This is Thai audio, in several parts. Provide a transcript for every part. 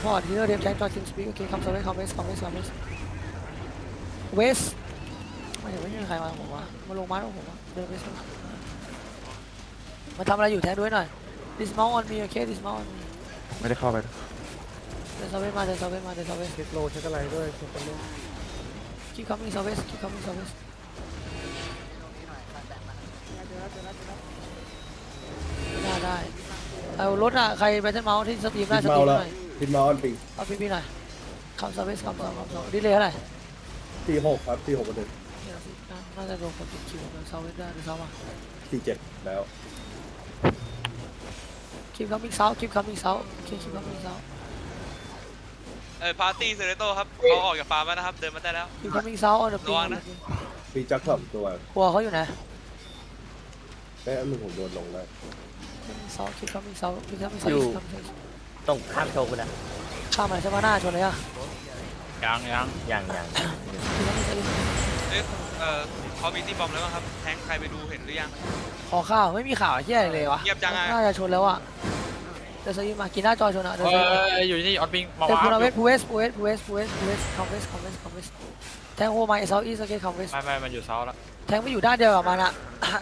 support healer them tank join team speak โอเค come south west come west come west come west west ไม่เห็นไม่มีใครมาผมว่ามาลงมาแล้วผมว่าเดินไปสุดมาทำอะไรอยู่แทงด้วยหน่อย dismount on me โอเค dismount on me ไม่ได้เข้าไปเดิน south west มาเดิน south west มาเดิน south west เช็คโลเช็คอะไรด้วยเช็คคนด้วย keep coming south west keep coming south west ได้ได้เอารถอะใครแบทเทิลเมาส์ที่สตรีมได้สตรีมหน่อย พินมาออนปิงเอาพี่พี่หน่อยคำสวิสคำสองคำสองดีเลยเท่าไหร่ที่หกครับที่หกเปอร์เซ็นต์เนี่ยสิน่าน่าจะโดนคนติดคิวเดินเซาเวสได้เดินเซามาที่เจ็ดแล้วคีบคัมมิ่งเซาคีบคัมมิ่งเซาโอเคคีบคัมมิ่งเซาเออพาร์ตี้เซเลโตครับเขาออกจากฟาร์มแล้วนะครับ เดินมาได้แล้วคีบคัมมิ่งเซาออนเดอะปีระวังนะมีจักรสองตัวหัวเขาอยู่ไหนแม่มึงผมโดนลงได้เซาคีบคัมมิ่งเซาคีบคัมมิ่งเซาอยู่ ต้องข้ามโชว์กูนะข้ามมาใช่ไหมหน้าชนเลยอะยังยังอย่างอย่างคีบคัมมิ่งเซาเอ๊ะเออเขามีตีบอมแล้วมั้งครับ แทงค์ใครไปดูเห็นหรือยัง ขอข้าวไม่มีข่าวเฮียอะไรเลยวะเงียบจังอะ น่าจะชนแล้วอะเดินเซามากินหน้าจอชนอะเดินเซาอยู่ที่ออดบิงมาเดินวาพูนาเวร์สพูเวสพูเวสพูเวสพูเวสพูเวสคัมเวสคัมเวสคัมเวสแทงโฮมาเซาอีสโอเคคัมเวสไม่ไม่มันอยู่เซาแล้วแทงไม่อยู่ด้านเดียวกับมันอะ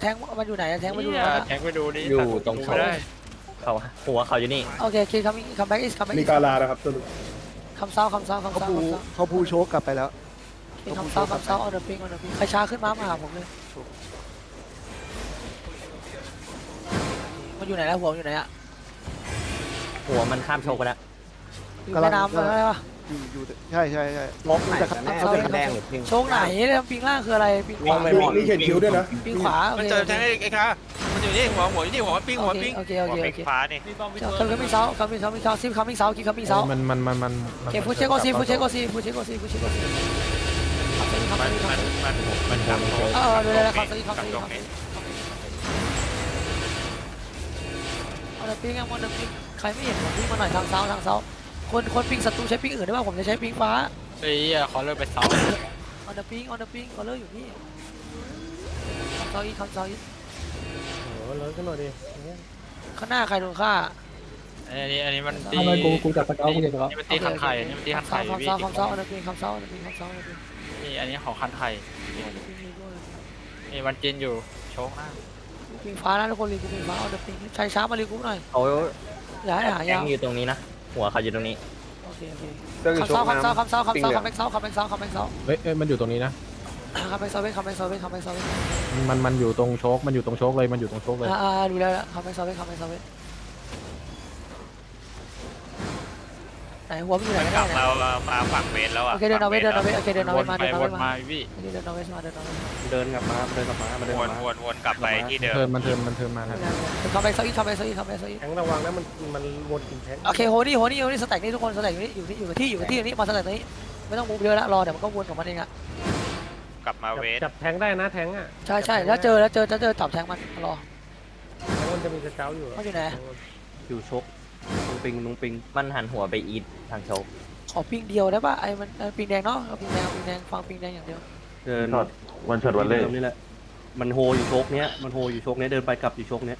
แทงมันอยู่ไหนอะแทงมันอยู่ไหนอะแทงค์ไปดูดิอยู่ตรงเขา ไม่ได้ เขาหัวเขาอยู่นี่โอเคคีคัมมิ่งคัมแบ็กอิสคัมแบ็กมีอิสกาลานะครับตัวนึงคำเศร้าคำเศร้าคำเขาเศร้าพูคำเศร้าเขาพูโชกกลับไปแล้วคำเศร้าคำเศร้าออนเดอร์พิงออนเดอร์พิงใครช้าขึ้นมามาหาผมเลยมันอยู่ไหนแล้วหัวมันอยู่ไหนอะหัวมันข้ามโชว์กูแล้วอยู่แม่น้ำอะไรวะ อยู่อยู่ใช่ใช่ใช่โชคไหนโชคไหนเนี่ยปิงล่างคืออะไรปิงขวามีเขียนคิ้วด้วยนะปิงขวาโอมันเคเจอแทงค์ไอ้ไอ้ค่ะ มันอยู่นี่หัวหัวอยู่นี่หัวปิ้งหัวปิ้งโอเคโอเคโอเคฟ้านี่คัมมิ่งเศร้าคัมมิ่งเศร้าคัมมิ่งเศร้าซิฟคัมมิ่งเศร้ากิคัมมิ่งเศร้ามันมันมันมันโอเคฟูเชโกซีฟูเชโกซีฟูเชโกซีฟูเชโกซีมันมันมันมันจับโต๊ะเออเดี๋ยวเดี๋ยวคัมซีคัมซีจับคัมโต๊ะซีนี่เอาแต่ปิงยังมันปิงใครไม่เห็นผมปิงมาหน่อยทางเซาทางเซาคนคนปิงศัตรูใช้ปิงอื่นได้ป่ะผมจะใช้ปิงฟ้าเฮ้ยขอเลิกไปเซาออนเดอะปิงออนเดอะปิงเขาเลิกอยู่นี่คำเซาอีกคำเซาอี กโอ้โหเลยขึ้นหน่อยดิข้างหน้าใครโดนฆ่าอันนี้อันนี้มันตีทำไมกูกูจับสเกลกูจับสเกลนี่มันตีคันไข่อันนี่มันตีคันคำไข่เซาพี่คำเซาคำเซาออนเดอะปิงคำเซาออนเดอะปิงคำเซาออนเดอะปิงนี่อันนี้ของคันไข่ออนเดอะปิงมีด้วยนี่มันกินอยู่โชว์หน้าปิงฟ้านะทุกคนรีกูปิงฟ้าออนเดอะปิงใช้ช้ามารีกูหน่อยเขาอย่าให้หาแทยางวอยู่ตรงนี้นะ หัวเขาอยู่ตรงนี้ โอเคโอเคคำเซาคำเซาคำเซาคำเซาคำแบ็กเซาคำแบ็กเซาคำแบ็กเซาเฮ้ยเอ้ยมันอยู่ตรงนี้นะ คำแบ็กเซาเว้ยคำแบ็กเซาเว้ยคำแบ็กเซาเว้ยมันมันอยู่ตรงโชคมันอยู่ตรงโชคเลยมันอยู่ตรงโชคเลย อ่าอ่าดูแล้วคำแบ็กเซาเว้ยคำแบ็กเซาเว้ยไหนหัวมันอยู่ไหนกันแน่เนี่ยมาฝั่งเวทแล้วอะโอเคเดินเอาเว้ยเดินเอาเว้ยโอเคเดินเอาเว้ยมาไปเดินเอาวเว้ยนมามาพี่โอเคเดินเอาเว้ยมาเดินเอาเว้ยมาเดินกลับมาเดินกลับมามาเดินวกลันบมาวนวนกลับไปที่เดิมเทิร์นมันเทิร์นมันเทิร์นมาครับคำแบ็กเซาอีกคำแบ็กเซาอีกคำแบ็กเซาอีกแทงระวังนะมันมันวนกินแทงโอเคโฮนี่โฮนี่โฮนี่สแต็กนี่ทุกคนสแต็กอยู่นี่อยู่นี่อยู่กับที่อยู่กับที่อยู่นี่มาสแต็กนี้ไม่ต้องมูฟเยอะแล้วรอเดี๋ยวมันก็วนของมันเองอะ กลับมาเวทจับแทงได้นะแทงอะใช่ใช่แล้วเจอแล้วเจอแล้วเจอจับแทงมันรอ แทงมันจะมีสเกลอยู่มันอยู่ไหน อยู่โชกลุงปิงลุงปิงมันหันหัวไปอีททางโชกขอปิงเดียวได้ป่ะไอ้มันปิงแดงเนาะเอาปิงแดงปิงแดงฟังปิงแดงอย่างเดียวเดินวันช็อตวันเล่ดิมนี่แหละมันโฮอยู่โชกเนี้ยมันโฮอยู่โชกเนี้ยเดินไปกลับอยู่โชกเนี้ย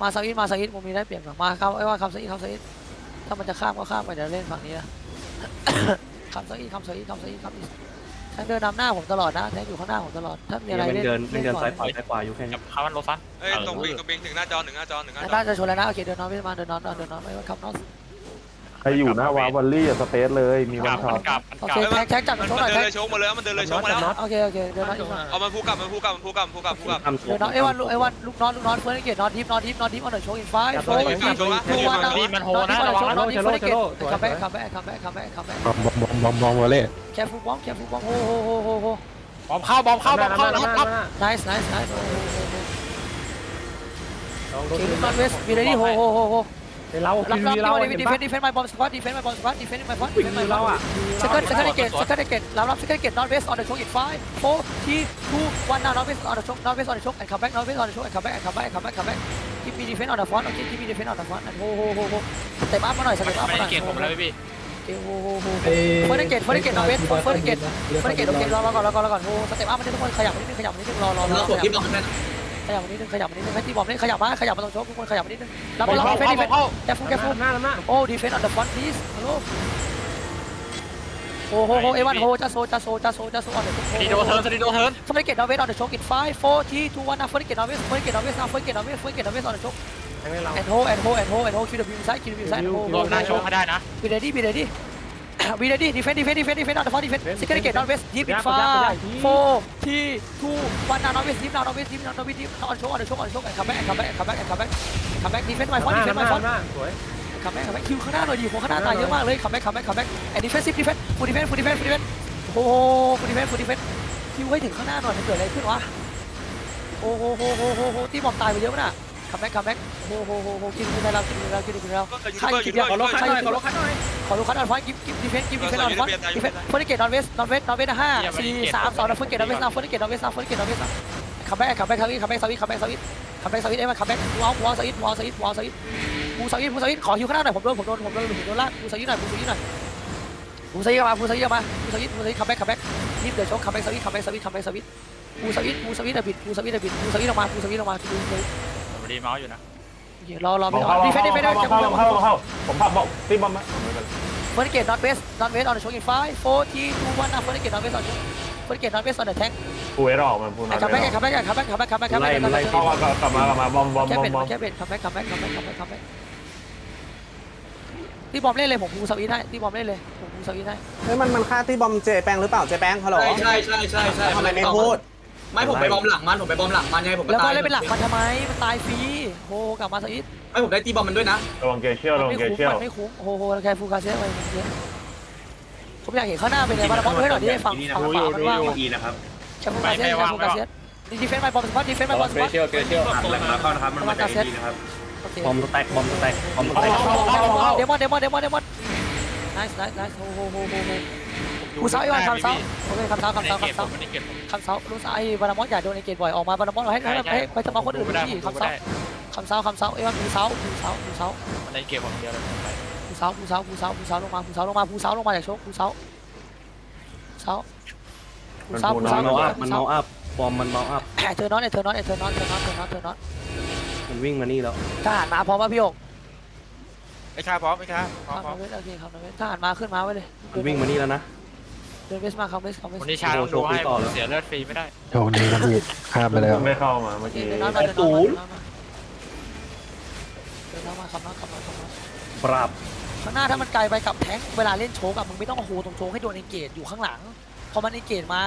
มาซาอิดมาซาอิดมุมนี้ได้เปลี่ยนก่อนมาครับไอ้ว่าคำซาอิดคำซาอิดถ้ามันจะข้ามก็ข้ามไปเดี๋ยวเล่นฝั่งนี้นะ คำซาอิดคำซาอิดคำซาอิดคำอิด แทงเดินนำหน้าผมตลอดนะแทงอยู่ข้างหน้าผมตลอดถ้ามีอะไรมันเล่นเดินมันเดินก่อซ้ายขวาซ้ายขวาอยู่แค่นี้จับข้ามันโรซันเอ้ยตรงบิงตรงบิงถึงหน้าจอถึงหน้าจอถึงหน้าจอ น่าจะชนแล้วนะโอเคเดินนอนไปมาเดินนอนเดินนอนไม่ว่าคำนอน ใครอยู่หน้าวาวัลลี่สเปซเลยมีกวัลันบช็อมัตนกลับมันโอกลัเคบแทงแทงจับมันชกหน่อยเดิแทนงเลยโชว์มาเลยมันเดินเลยโชว์มาแล้วโอเคโอเคเดินนอนอีกมาเอามันพูกลับมันพูกลับมันพูกลับพูกลับพูกลับทำโชเดิกนนอนไอ้วันไอ้วันลูกนอนลูกนอนเฟิร์สเกตนอนทิปนอนทิปนอนทิปออนเดอร์โชว์อินไฟโชว์อินไฟทูวันนอนนอนทิปเฟิร์สเกตคัมแบ็กคัมแบ็กคัมแบ็กคัมแบ็กคัมแบ็กบอมบอมบอมบอมวอลเล่แคฟูบอมแคฟูบอมโอ้โหโอ้โหโอ้โห บอมเข้าบอมเข้าบอมเข้าแล้รับวรับ nice nice nice โอ้โหลองโดโอนเคลูกนอนเวสมีอะไรดีโหโหโหโห เรารับคิรับวที่เราวันเห็นี้นดีเฟปะนดีเฟนไมบอมสควอตดีเฟนไมบอมสควอตดีเฟนไมบอมสควอตดีเฟนไมบอเรามอะสกัดสกัดเกตสกัดเกตรับรับสกัดเกตนอนเวสออนเดอะโชกอินไฟโฟทีทูวันนอนเวสออนเดอะโชกนอนเวสออนเดอะโชกแอนคัมแบ็กนอนเวสออนเดอะโชกแอนคัมแบ็กแอนคัมแบ็กแอนคัมแบ็กคัมแบ็กทีมีดีเฟนออนเดอะฟอนโอเคทีมีดีเฟนออนเดอะฟอนโหโหโหโหสเต็ปอัพมาหน่อยสเต็ปอัพไม่มาหน่ได้อยเกตผมแล้วพี่โอ้โหโหโหเฟิร์สเกตเฟิร์สเกตนอนเวสเฟิร์สเกตเฟิร์สเกตโอเครอรอก่อนรอก่อนรอก่อนโอ้สเต็ปอัพมันจะทุกคนขยับนิดนึงขยับนิดนึงรอรอรอขยับ ขยับมานิดนึงขยับมานิดนึงให้ตีบอมนี่ขยับมาขยับมาตรงโชกทุกคนขยับมานิดนึงรับรับดีเฟนดีเฟนแกฟูแกฟูหน้าหน้าโอ้ดีเฟนต์ออนเดอะฟรอนต์พลีสฮัลโหลโอ้โหโหเอวันโฮจะโซจะโซจะโซจะโซออนเดอะสตีโดเทิร์นสตีโดเทิร์นฟอร์เกตนอร์เวสออนเดอะโชกอินไฟโฟร์ทีทูวันนะฟอร์เกตนอร์เวสฟอร์เกตนอร์เวสนะฟอร์เกตนอร์เวสฟอร์เกตนอร์เวสออนเดอะโชกแทงให้เราแอนโฮแอนโฮแอนโฮแอนโฮคิวดับบิวไซด์คิวดับบิวไซด์แอนโฮรวมหน้าโชว์ให้ได้นะบีเรดี้บีเรดี้ บีเรดี้ดีเฟนต์ดีเฟนต์ดีเฟนต์ดีเฟนต์ออนเดอะฟรอนต์ดีเฟนต์ซิกเกอร์เกตนอร์เวสยิปอินไฟโฟร์ทีทูวันนะนอร์เวสยิปนอนอร์เวสยิปนอนอร์เวสยิปออนโชกออนเดอะโชกออนเดอะโชกแอนคัมแบ็กแอนคัมแบ็กแอนคัมแบ็กแอนคัมแบ็กคัมแบ็กดีเฟนต์ไมฟอนหดีน้าเฟนต์หไมน้าฟอนหน้าสวยคัมแบ็กคัมแบ็กคิวข้างหน้าหน่อยดิหัวข้างหน้าตายเยอะมากเลยคัมแบ็กคัมแบ็กคัมแบ็กแอนดิเฟนซิฟดิเฟนฟูดิเฟนฟูดิเฟนฟูดิเฟนโอ้โหฟูดิเฟนฟูดิเฟนคิวให้ถึงข้างหน้าหน่อยมันเกิดอะไรขึ้นวะโอ้โหโหโหโหโหที่บอมตายไปเยอะน่ะ คัมแบ็กคัมแบ็กโอ้โหโหโหกินกินเรากินเรากินกินเรายูทูบเบอร์ยูทูบเบอร์ยูทูบเบอร์ใครขอรถคันหน่อยขอรถคันหน่อยฟอนกิฟกิฟดิเฟนกิฟดิเฟนออนฟอนดิเฟนฟอนเกตนอนเวสนอนเวสนอนเวสห้าสี่สามสองนะฟอนเกตนอนเวสนะฟอนเกตนอนเวสนะฟอนเกตนอนเวสนะคัมแบ็กคัมแบ็กคัมแบ็กคัมแบ็กสวิตคัมแบ็กสวิตคัมแบ็กสวิตเอ้ยมาคัมแบ็กวอลวอลสวิตวอลสวิตวอลสวิตภูสวิตภูสวิตขอฮิวข้างหน้าหน่อยผมโดนผมโดนผมโดนผมโดนลากภูสวิตหน่อยภูสวิตหน่อยภูสวิตมาภูสวิตมาภูสวิตภูสวิตคัมแบ็กคัมแบ็กรีบเดือดชกคัมแบ็กสวิตคัมแบ็กสวิตคัมแบ็กสวิตภูสวิตภูสวิตอะบิดภูสวิตอะบิดภูสวิตออกมาภูสวิตออกมาดูเลย ผมดีเมาส์อยู่นะรอรอผไม่มออเข้ากดีเฟนดีเฟนเข้าเข้าเข้าเข้าผมพับบอกตีบอมมาเฟอร์เกตนอตเวสนอตเวสออนเดอะชกอินไฟโฟร์ทีทูวันนะเฟอร์เกตนอตเวสออนเฟอร์เกตนอตเวสออนเดอะแทงกูเอรออกมันพูดไอ้คัมแบ็กไอ้คัมแบ็กไอ้คัมแบ็กคัมแบ็กคัมแบ็กคัมแบ็กเข้ากลับมากลับมาบอมบอมแค่บอมเป็นบอมแค่เป็นคัมแบ็กคัมแบ็กคัมแบ็กคัมแบ็กคัมแบ็กที่บอมเล่นเลยผมภูสวิตให้ที่บอมเล่นเลยผมภูสวิตให้เฮ้ยมันมันฆ่าที่บอมเจแปงหรือเปล่าเจแปงฮัลโหลใช่ใช่ใช่ใช่ใช่ทำไมไม่พูด ไม่ผมไปบอมหลังมันผมไปบอมหลังมันไงผมก็แล้วก็ตายเล่นเป็นหลักมันทำไมมันตายฟรีโฮกลับมาสอีทไม่ผมได้ตีบอมมันด้วยนะระวังเกเชียลมัระนวังไม่เกคุ้มเชียลมันไม่คุ้มโฮโฮแค่ฟูคาเซียไปมันเยอะผมอยากเห็นข้างหน้าเป็นไงบาร์บอลให้หน่อยดิฝั่งฝั่งขวามันว่างแค่ฟูคาเซียแค่ฟูคาเซียดีเฟนต์ไปบอลสปอตดีเฟนต์ไปบอลสปอตหลังมาเข้านะครับมันระวัมางจากกาเซียดีนะครับโอเคบอมสแต็กบอมสแต็กบอมสแต็กเดมอนเดมอนเดมอนเดมอน nice nice nice โฮโฮโฮโฮโฮ กูเซาไอ้วันคำเซาโอเคคำเซาคำในเซาเกมคำผเซามในเกมผมคำเซารู้สึกไอ้บาร์บอลอย่าโดนไอ้เกตบ่อยออกมาบาร์บอลให้ให้ให้ไปสมาคนอื่นที่คำเซาคำเซาคำเซาไอ้วันกูเซากูเซากูเซาในเกมผมเดียวเลยภูเสาภูเสาภูเสาภูเสาลงมาภูเสาลงมาภูเสาลงมาจากโชคภูเสาเสาภูเสาภูมันเสาเมาลงอัมาพภูมันเสาเมาอัพบอมมันเมาอัพไอเธอน็อตไอเธอน็อตไอเธอน็อตเธอน็อตเธอน็อตเธอน็อตมันวิ่งมานี่แล้วทหารมาพร้อมป่ะพี่โอกไอ้ข้าพร้อมไอ้ข้าพร้อมคพร้อรัมบโอเคครับทหารมาขึ้นมาไว้เลยมันวิ่งมานี่แล้วนะ เดินเวสมาครับเวสครับเวสวันนี้ชาต้องดูให้ผมเสียเลือดฟรีไม่ได้โชคดีครับพี่ข้ามไปแล้วไม่เข้ามาเมื่อเดิกี้นน็อตมาเดินน็อตมาเดินน็อตมาเดินน็อตมาขับน็อตขับน็อตขับน็อตปรับข้างหน้าถ้ามันไกลไปกับแท้งเวลาเล่นโชกอะมึงไม่ต้องโฮตรงโชกให้โดนเอเกตอยู่ข้างหลัง พอมันเอเกตมา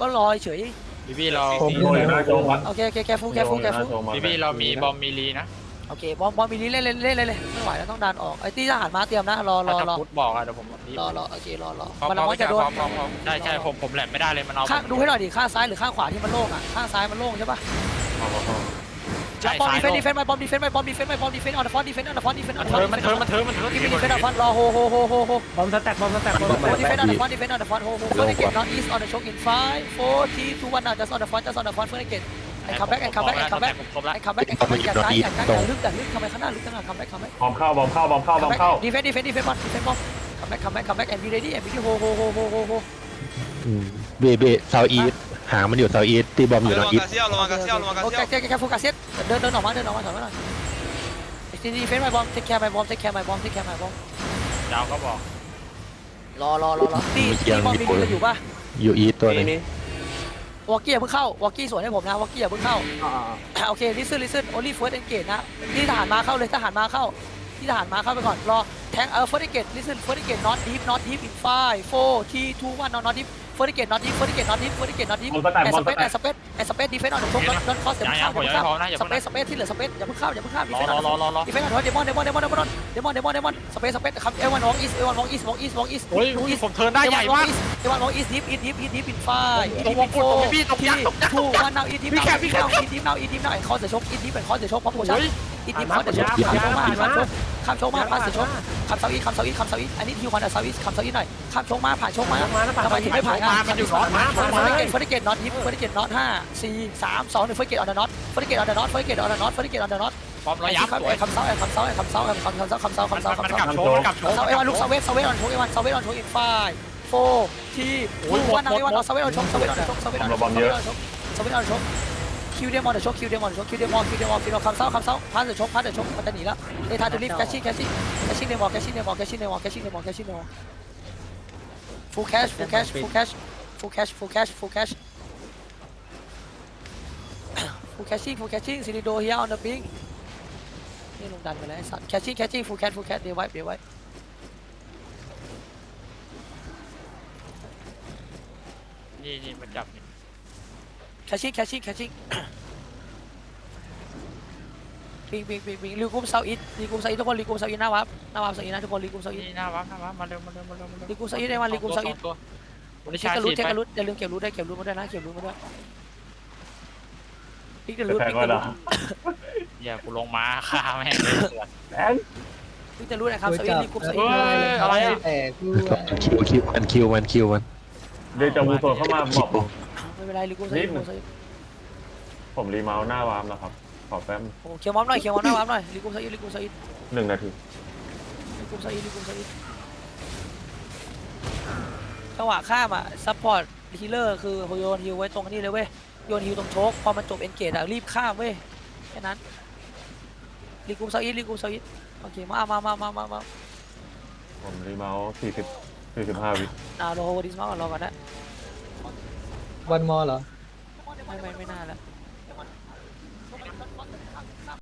ก็รอเฉยบีบีเราผมโดนอยู่หน้าโจมวัดโอเคโอเคแกฟูแกฟูแกฟูบีบีเรามีบอมมีลีนะ โอเคบอลบอลมีนี้เล่นเล่นเล่นเล่นเลยไม่ไหวแล้วต้องดันออกไอ้ที่ทหารมาเตรียมนะรอรอถ้ารอพุทธบอกอะเดี๋ยวผมรอรอโอเครอรอพร้อมมันพร้อมจะโดนพร้อมพร้อมพร้อมใช่ใช่ผมผมแหลมไม่ได้เลยมันเอาข้างดูให้หน่อยดิข้างซ้ายหรือข้างขวาที่มันโล่งอะข้างซ้ายมันโล่งใช่ปะใช่บอลซ้ายดีเฟนดีเฟนไปบอลดีเฟนไปบอลดีเฟนไปบอลดีเฟนออนเดอะฟอนดีเฟนออนเดอะฟอนดีเฟนออนมันเดอะฟเทิอนร์มันเทิร์มันเทิร์มันเทิร์ดีเฟนดีเฟนออนเดอะฟอนรอโฮโฮโฮโฮโฮบอมสแต็กบอมสแต็กบอมสแต็กดีเฟนออนเดอะฟอนดีเฟนออนเดอะฟอนโฮโฮเฟอร์เกตนอตอีสออนเดอะโชกอินไฟโฟร์ทีทูวันน่ะจัสออนเดอะฟอนจัสออนเดอะฟอนเฟอร์เกต ไอ้คัมแบ็กไอ้คัมแบ็กไอ้คัมแบ็กครบแล้วไอ้คัมแบ็กไอ้คัมแบ็กอย่าไกลอย่าไกลอย่าลึกอย่าลึกทำไมข้างหน้าลึกจังอะคัมแบ็กคัมแบ็กบอมเข้าบอมเข้าบอมเข้าบอมเข้าดีเฟนดีเฟนดีเฟนบอลดีเฟนบอลคัมแบ็กคัมแบ็กคัมแบ็กแอนด์บีเรดี้แอนด์บีดี้โฮโฮโฮโฮโฮโฮเบเบเซาอีทหางมันอยู่เซาอีทตีบอมอยู่นอระวัร์งอีทกาเซียลระวังกาเซียลระวังกาโอเซีเคยลแค่แค่โฟกัสเซตเดินเดินออกมาเดินออกมาถอยมาหน่อยดีดีเฟนไปบอมเทคแคร์ไปบอมเทคแคร์ไปบอมเทคแคร์ไปบอมดาวก็บอกรอรอรอรอตีตีบอมมีดีอยู่ป่ะอยู่อีทตัวหนึนี่งนี่ วอกกี้อย่าเพิ่งเข้าวอกกี้สวนให้ผมนะวอกกี้อย่าเพิ่งเข้าโอเคลิซึนลิซึนโอลี่เฟิร์สเอนเกตนะที่ทหารมาเข้าเลยทหารมาเข้า ที่ทหารมาเข้าไปก่อนรอแทงเออเฟิร์สเอนเกตลิซึนเฟิร์สเอนเกตน็อตดีฟน็อตดีฟอินไฟโฟทีทูวันน็อตดีฟ ฟิร์สเอนเกตน็อตดีฟเฟิร์สเอนเกตน็อตดีฟเฟิร์สเอนเกตน็อตดีฟบอมสแต็กแอนบอสมสเปซแต็แอกนสเปซแอนสเปซดีเฟนต์ออนเดอะโชกดอนคอสเดี๋ยวอย่าเพิ่งอย่าเข้าผมอย่ายังเพิ่ไม่งพร้อมนะอย่าเข้าสเปซสเปซที่เหลือสเปซอย่าเพิ่งเข้าอย่าเพิ่งเข้าดีรอเฟนต์รอออนรอรอรอดีเฟนต์ออนเดมอนเดมอนเดมอนเดมอนเดมอนเดมอนเดมอนสเปซสเปซครับเอวันวอล์กอีสเอวันวอล์กอีสวอล์กอีสวอล์กอีสโอ้ยผมเทิร์นได้ใหญ่มากเอวันวอล์กอีสดิฟอีดิฟอีดิฟอินไฟอีตรดิงฟวอิงนกโฟดผมพี่ตกยักษ์ตกยักษ์ทูวันนาวอีดิฟนาวอีดิฟนาวอีดิฟนาวอีดิฟนาวแอนคอสเดอะโชกอีดิฟเป็นคอสเดอะโชกพร้อมโพชั่น อีดิฟคอสเดอะโชกข้ามโชกมาข้ามโชกข้ามโชกมาผ่านเดอะโชกข้ามเซาอีข้ามเซาอีข้ามเซาอีอันนี้ทิวคอนเดอะเซาอีข้ามเซาอีหน่อยข้ามโชกมาผ่านโชกมามาแล้วทำไมถึงไม่ผ่านอะมันอยู่น็อตมาเฟอร์เกตเฟอร์เกตน็อตฮิปเฟอร์เกตน็อตห้าสี่สามสองหนึ่งเฟอร์เกตออนเดอะน็อตเฟอร์เกตออนเดอะน็อตเฟอร์เกตออนเดอะน็อตเฟอร์เกตออนเดอะน็อตพร้อมระยะสวยคำเซาคำเซาคำเซาคำเซาคำเซาคำเซาคำเซามันคำเซามันกลับโชว์มันกลับโชว์เซาเอวันลุกเซาเวสเซาเวสออนโชกเอวันเซาเวสออนโชกอินไฟโฟทีทูวันนาวเอวันเซาเวสออนโชกเซาเวสออนโชกเซาเวสออนโชกเซาเวสออนโชกเซาเวสออนโชก คิวเดมอนเดอะช็อคคิวเดมอนเดอะช็อคคิวเดมอนคิวเดมอนคิวเดมอนคำเศร้าคำเศร้าพาเดอะช็อคพาเดอะช็อคมันจะหนีแล้วเดทาเดลิฟแคชชิ่งแคชชิ่งแคชชิ่งเดมอนแคชชิ่งเดมอนแคชชิ่งเดมอนแคชชิ่งเดมอนแคชชิ่งเดมอนฟูลแคชฟูลแคชฟูลแคชฟูลแคชฟูลแคชฟูลแคชฟูลแคชชิ่งฟูลแคชชิ่งซิลิโดเฮียออนเดอะบิงนี่ลงดันไปแล้วไอ้สัตว์แคชชิ่งแคชชิ่งฟูลแคชฟูลแคชเดี๋ยวไว้เดี๋ยวไว้นี่นี่มันจับนี่ แคชชิ่งแคชชิ่งแคชชิ่งปิงปิงปิงปิงลิวกุมเซาอิทลิวกุมเซาอิททุกคนลิวกุมเซาอิทหน้าวับหน้าวับเซาอิทนะทุกคนลิวกุมเซาอิทนี่หน้าวับหน้าวับมาเร็วมาเร็วมาเร็วมาเร็วลิวกุมเซาอิทได้มาลิวกุมเซาอิทตัววันนี้เช็คชากระลุสีดเช็คไปกระลุดอย่าลืมเก็บรูดได้วยเก็บรูดมาด้วยนะเก็บรูดมาด้วยปิกเดลุดแทปิงกก็เดลุได้ดอย่ากูลงมาฆ่าแม่งเลยปิกเดลุดนะครับเซาอิทลิวกุมเซาอิเฮ้ทยอะไรอะมันคิวคิวมันคิวมันคิวมันเดจาวูโซนเข้ามาบอกผมไม่ เป็นไรลิวกุมเซาอิทลิวกุมเซาอิทผมรีเมาส์หน้าวามแล้วครับ ขอแป๊บโอ้เขียวมอมหน่อยเขียวมอมหน้าวับหน่อยลิวกุมเซาอิทลิวกุมเซาอิทหนึ่งนาทีลิวกุมเซาอิทลิวกุมเซาอิทจังหวะข้ามอะซัพพอร์ตฮีเลอร์คือโยนฮิวไว้ตรงนี้เลยเว้ยโยนฮิวตรงโชกพอมันจบเอนเกจอะรีบข้ามเว้ยแค่นั้นลิวกุมเซาอิทลิวกุมเซาอิทโอเคมามามามามามาผมรีเมาส์สี่สิบสี่สิบห้าวิอ่าโรโฮดิสมาก่อนรอก่อนนะ วันมอเหรอ ไม่ไม่ไม่น่าแล้ว